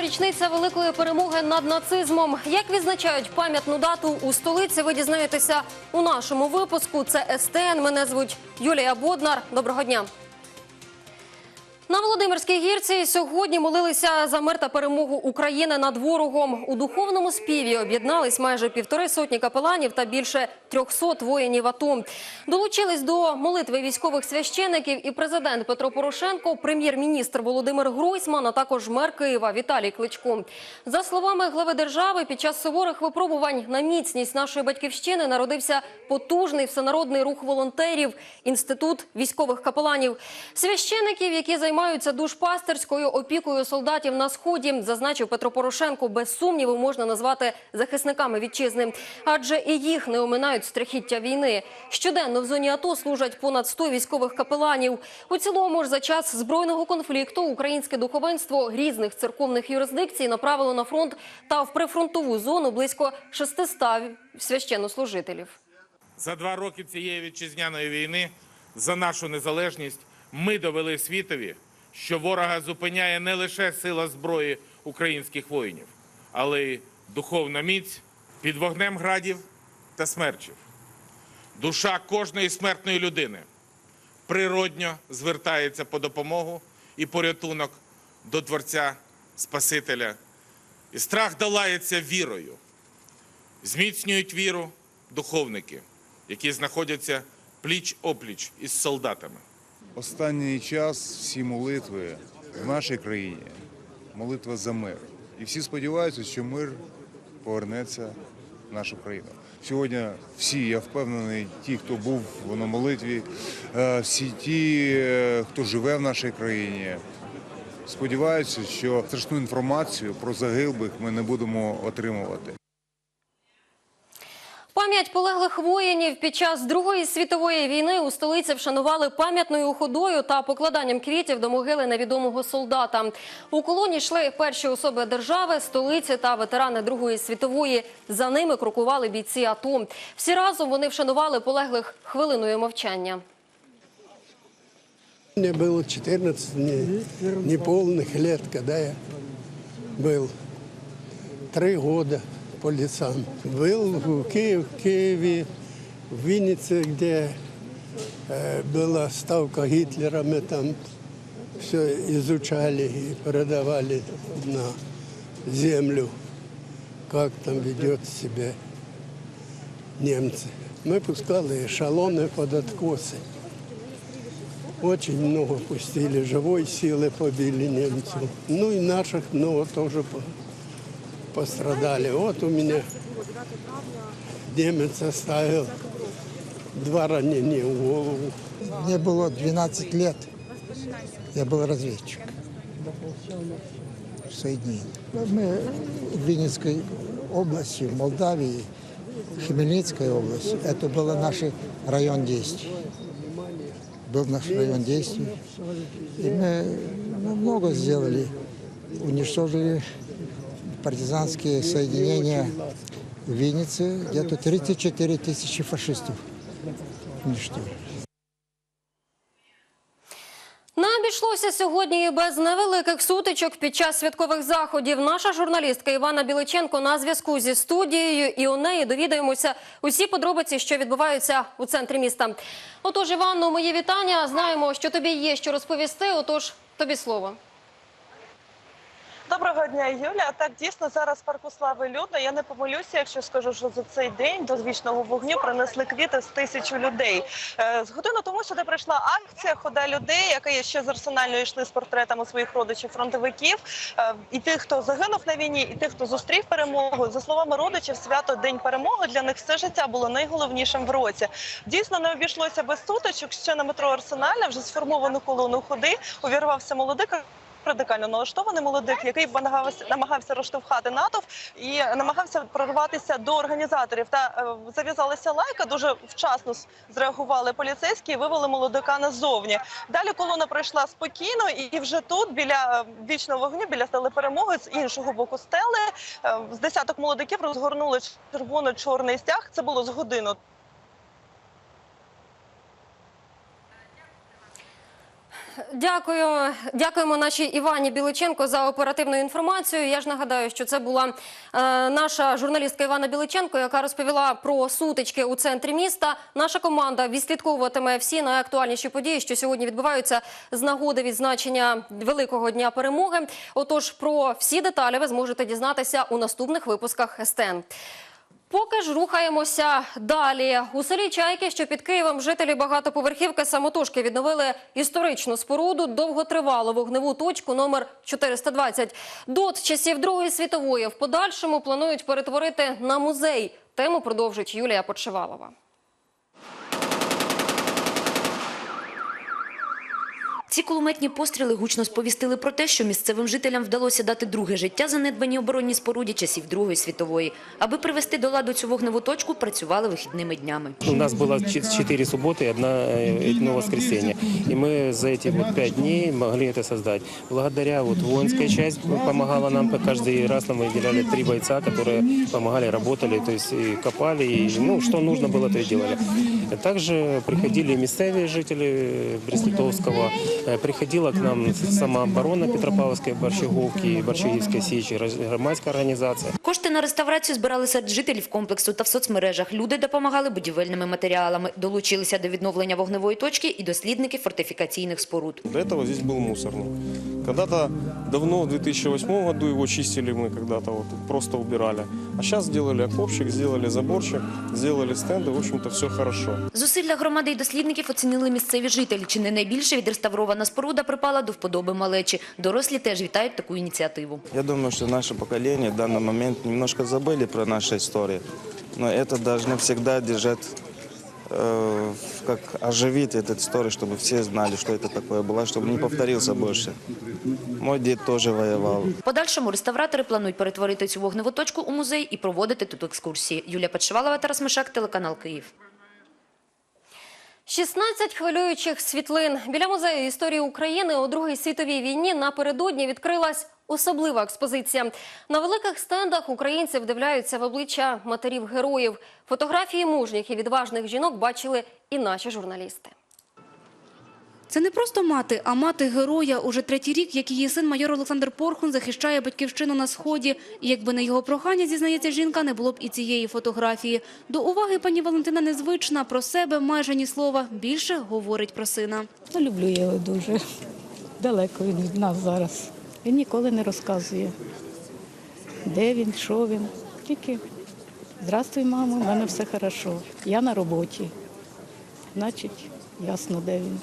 71-ша річниця великої перемоги над нацизмом. Як відзначають пам'ятну дату у столиці? Ви дізнаєтеся у нашому випуску. Це СТН. Мене звуть Юлія Боднар. Доброго дня. На Володимирській гірці сьогодні молилися за мир та перемогу України над ворогом. У духовному співі об'єднались майже півтори сотні капеланів та більше 300 воїнів АТО. Долучились до молитви військових священиків і президент Петро Порошенко, прем'єр-міністр Володимир Гройсман, а також мер Києва Віталій Кличко. За словами глави держави, під час суворих випробувань на міцність нашої батьківщини народився потужний всенародний рух волонтерів, інститут військових капеланів, священиків, які займаються душпастерською опікою солдатів на сході, зазначив Петро Порошенко. Без сумніву можна назвати захисниками вітчизни, адже і їх не оминають страхіття війни. Щоденно в зоні АТО служать понад 100 військових капеланів. У цілому ж за час збройного конфлікту українське духовенство різних церковних юрисдикцій направило на фронт та в прифронтову зону близько 600 священнослужителів. За два роки цієї вітчизняної війни за нашу незалежність ми довели світові, що ворога зупиняє не лише сила зброї українських воїнів, але й духовна міць під вогнем градів та смерчів. Душа кожної смертної людини природньо звертається по допомогу і порятунок до Творця Спасителя. І страх долається вірою. Зміцнюють віру духовники, які знаходяться пліч-опліч із солдатами. Останній час всі молитви в нашій країні молитва за мир. І всі сподіваються, що мир повернеться в нашу країну. Сьогодні всі, я впевнений, ті, хто був на молитві, е, всі ті, е, хто живе в нашій країні, сподіваються, що страшну інформацію про загиблих ми не будемо отримувати. Пам'ять полеглих воїнів під час Другої світової війни у столиці вшанували пам'ятною ходою та покладанням квітів до могили невідомого солдата. У колоні йшли перші особи держави, столиці та ветерани Другої світової. За ними крокували бійці АТО. Всі разом вони вшанували полеглих хвилиною мовчання. Мне было 14 не- неполных лет, когда я был три года по лесам. Был в Киев, Киеве, в Виннице, где э, была ставка Гитлера, мы там все изучали и передавали на землю, как там ведет себя немцы. Мы пускали эшелоны под откосы. Очень много пустили, живой силы побили немцев. Ну и наших много тоже по- пострадали. Вот у меня немец оставил два ранения в голову. Мне было 12 лет. Я был разведчик в соединении. Мы в Винницкой области, в Молдавии, Хмельницкой области. Это был наш район действий. Был наш район действий. И мы ну, много сделали. Уничтожили партизанские соединения в Виннице. Где-то 34 тысячи фашистов уничтожили. Не обійшлося сьогодні без невеликих сутичок під час святкових заходів. Наша журналістка Івана Біличенко на зв'язку зі студією, і у неї довідаємося усі подробиці, що відбуваються у центрі міста. Отож, Іванно, мої вітання. Знаємо, що тобі є що розповісти. Отож, тобі слово. Доброго дня, Юля. Так дійсно зараз в парку слави людно. Я не помилюся, якщо скажу, що за цей день до звічного вогню принесли квіти з тисячу людей. Е, З годину тому сюди прийшла акція Хода людей, яка ще з арсенальної йшли з портретами своїх родичів фронтовиків. Е, І тих, хто загинув на війні, і тих, хто зустрів перемогу. За словами родичів, свято День перемоги для них все життя було найголовнішим в році. Дійсно не обійшлося без сутичок. Ще на метро Арсенальна вже сформовану колону ходи увірвався молодик радикально налаштований молодик, який намагався намагався розштовхати натовп і намагався прорватися до організаторів. Та е, зав'язалася лайка. Дуже вчасно зреагували поліцейські і вивели молодика назовні. Далі колона пройшла спокійно, і, вже тут, біля е, вічного вогню, біля стели перемоги, з іншого боку стели, е, з десяток молодиків розгорнули червоно-чорний стяг. Це було з годину Дякую, дякуємо нашій Івані Біличенко за оперативну інформацію. Я ж нагадаю, що це була е, наша журналістка Івана Біличенко, яка розповіла про сутички у центрі міста. Наша команда відслідковуватиме всі найактуальніші події, що сьогодні відбуваються з нагоди відзначення великого дня перемоги. Отож, про всі деталі ви зможете дізнатися у наступних випусках СТН. Поки ж рухаємося далі. У селі Чайки, що під Києвом, жителі багатоповерхівки самотужки відновили історичну споруду довготривалу вогневу точку номер 420. Дот часів Другої світової в подальшому планують перетворити на музей. Тему продовжить Юлія Подшивалова. Ці кулеметні постріли гучно сповістили про те, що місцевим жителям вдалося дати друге життя занедбаній оборонній споруді часів Другої світової. Аби привести до ладу цю вогневу точку, працювали вихідними днями. У нас было ч- четыре субботы и одна, э, одно воскресенье. И мы за эти вот пять дней могли это создать. Благодаря вот воинская часть помогала нам, каждый раз нам выделяли три бойца, которые помогали, работали, то есть и копали, и ну, что нужно было, то и делали. Также приходили местные жители Брест-Литовского, э, приходила к нам самооборона Петропавловской, Борщеговки, Борщагівської сечи, громадська организация. Кошти на реставрацію збирали серед жителів комплексу та в соцмережах. Люди допомагали будівельними матеріалами, долучилися до відновлення вогневої точки і дослідники фортифікаційних споруд. До этого здесь был мусорник. Когда-то давно, в 2008 году, его чистили мы когда-то, вот, просто убирали. А сейчас сделали окопчик, сделали заборчик, сделали стенды, в общем-то, все хорошо. Зусилля громади і дослідників оцінили місцеві жителі. Чи не найбільше відреставрована споруда припала до вподоби малечі. Дорослі теж вітають таку ініціативу. Я думаю, что наше поколение в данный момент немножко забыли про наши истории. Но это должны всегда держать, э, как оживить эту историю, чтобы все знали, что это такое было, чтобы не повторился больше. Мой дед тоже воевал. В подальшому реставратори планують перетворити цю вогневу точку у музей і проводити тут екскурсії. Юлія Подшивалова, Тарас Мишак, телеканал Київ. 16 хвилюючих світлин біля музею історії України у Другій світовій війні напередодні відкрилась особлива експозиція. На великих стендах українці вдивляються в обличчя матерів героїв. Фотографії мужніх і відважних жінок бачили і наші журналісти. Це не просто мати, а мати героя. Уже третій рік, як її син майор Олександр Порхун захищає батьківщину на сході. І якби не його прохання, зізнається жінка, не було б і цієї фотографії. До уваги пані Валентина незвична. Про себе майже ні слова. Більше говорить про сина. Люблю його дуже. Далеко він від нас зараз. Він ніколи не розказує, де він, що він. Тільки здрастуй, мамо, в мене все хорошо. Я на роботі. Значить, ясно, де він.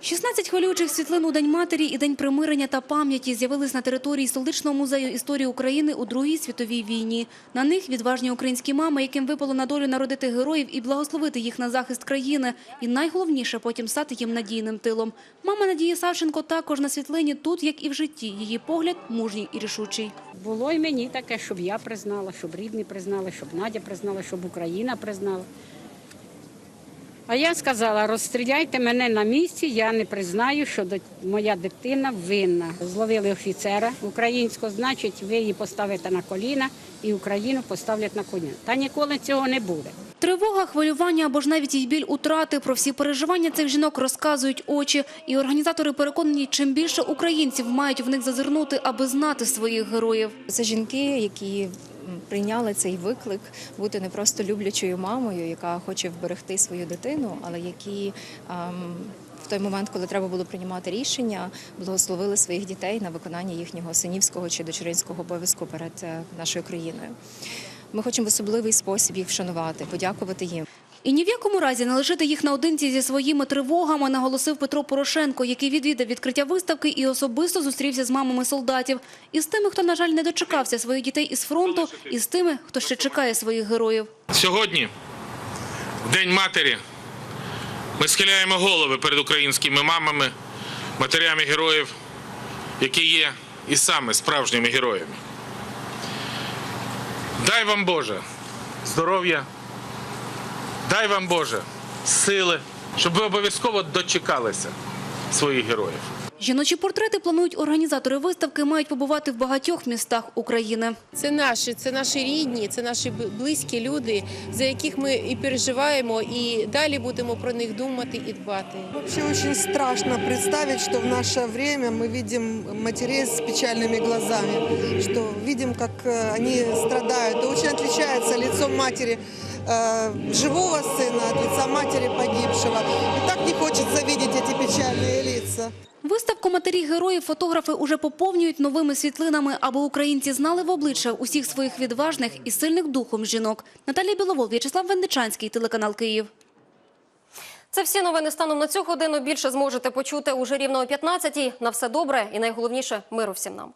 16 хвилюючих світлин у День матері і День примирення та пам'яті з'явились на території столичного музею історії України у Другій світовій війні. На них відважні українські мами, яким випало на долю народити героїв і благословити їх на захист країни. І найголовніше потім стати їм надійним тилом. Мама Надії Савченко також на світлині тут, як і в житті. Її погляд мужній і рішучий. Було і мені таке, щоб я признала, щоб рідні признали, щоб Надя признала, щоб Україна признала. А я сказала, розстріляйте мене на місці, я не признаю, що до- моя дитина винна. Зловили офіцера українського, значить, ви її поставите на коліна і Україну поставлять на коня. Та ніколи цього не буде. Тривога, хвилювання або ж навіть і біль утрати. Про всі переживання цих жінок розказують очі. І організатори переконані, чим більше українців мають в них зазирнути, аби знати своїх героїв. Це жінки, які прийняли цей виклик бути не просто люблячою мамою, яка хоче вберегти свою дитину, але які ем, в той момент, коли треба було приймати рішення, благословили своїх дітей на виконання їхнього синівського чи дочеринського обов'язку перед е, нашою країною. Ми хочемо в особливий спосіб їх вшанувати, подякувати їм. І ні в якому разі не лишити їх наодинці зі своїми тривогами, наголосив Петро Порошенко, який відвідав відкриття виставки і особисто зустрівся з мамами солдатів. І з тими, хто, на жаль, не дочекався своїх дітей із фронту, і з тими, хто ще чекає своїх героїв. Сьогодні, в День матері, ми схиляємо голови перед українськими мамами, матерями героїв, які є і саме справжніми героями. Дай вам Боже здоров'я, дай вам Боже сили, щоб ви обов'язково дочекалися своїх героїв. Жіночі портрети планують організатори виставки мають побувати в багатьох містах України. Це наші, це наші рідні, це наші б- близькі люди, за яких ми і переживаємо, і далі будемо про них думати і дбати. Вообще очень страшно представить, что в наше время мы видим матерей с печальными глазами, что видим, как э, они страдают. И очень отличается лицо матери э, живого сына от лица матери погибшего. И так не хочется видеть эти печальные лица. Виставку матері героїв фотографи уже поповнюють новими світлинами, аби українці знали в обличчя усіх своїх відважних і сильних духом жінок. Наталія Біловол, В'ячеслав Вендичанський, телеканал Київ. Це всі новини станом на цю годину. Більше зможете почути уже рівно о 15-й. На все добре і найголовніше миру всім нам.